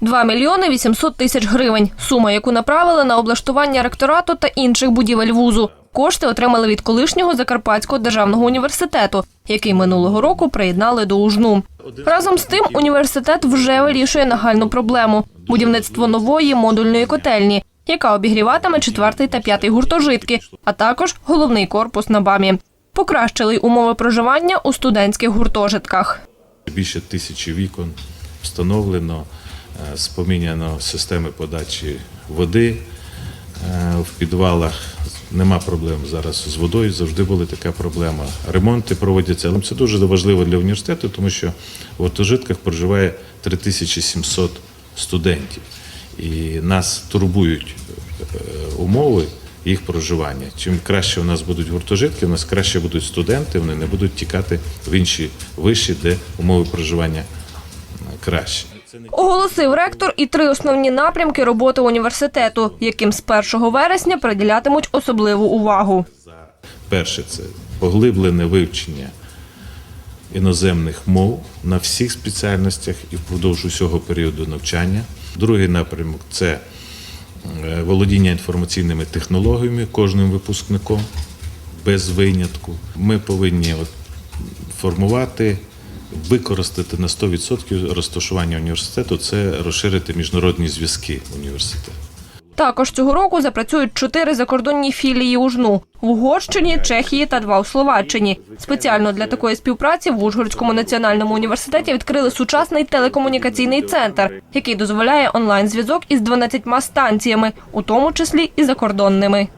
2 мільйони 800 тисяч гривень. Сума, яку направили на облаштування ректорату та інших будівель вузу. Кошти отримали від колишнього Закарпатського державного університету, який минулого року приєднали до УЖНУ. Разом з тим, університет вже вирішує нагальну проблему будівництво нової модульної котельні, яка обігріватиме четвертий та п'ятий гуртожитки, а також головний корпус на БАМі. Покращили й умови проживання у студентських гуртожитках. Більше тисячі вікон встановлено, е, споміняно системи подачі води. Е, В підвалах нема проблем зараз з водою, завжди була така проблема. Ремонти проводяться, але це дуже важливо для університету, тому що в гуртожитках проживає 3700 студентів. І нас турбують е, умови їх проживання. Чим краще у нас будуть гуртожитки, у нас краще будуть студенти, вони не будуть тікати в інші виші, де умови проживання е, кращі. Оголосив ректор і три основні напрямки роботи університету, яким з 1 вересня приділятимуть особливу увагу. Перше це поглиблене вивчення іноземних мов на всіх спеціальностях і впродовж усього періоду навчання. Другий напрямок це е, володіння інформаційними технологіями кожним випускником без винятку. Ми повинні от формувати, використати на 100% розташування університету це розширити міжнародні зв'язки університету. Також цього року запрацюють чотири закордонні філії УЖНУ в Угорщині, Чехії та два у Словаччині. Спеціально для такої співпраці в Ужгородському національному університеті відкрили сучасний телекомунікаційний центр, який дозволяє онлайн зв'язок із 12 станціями, у тому числі і закордонними.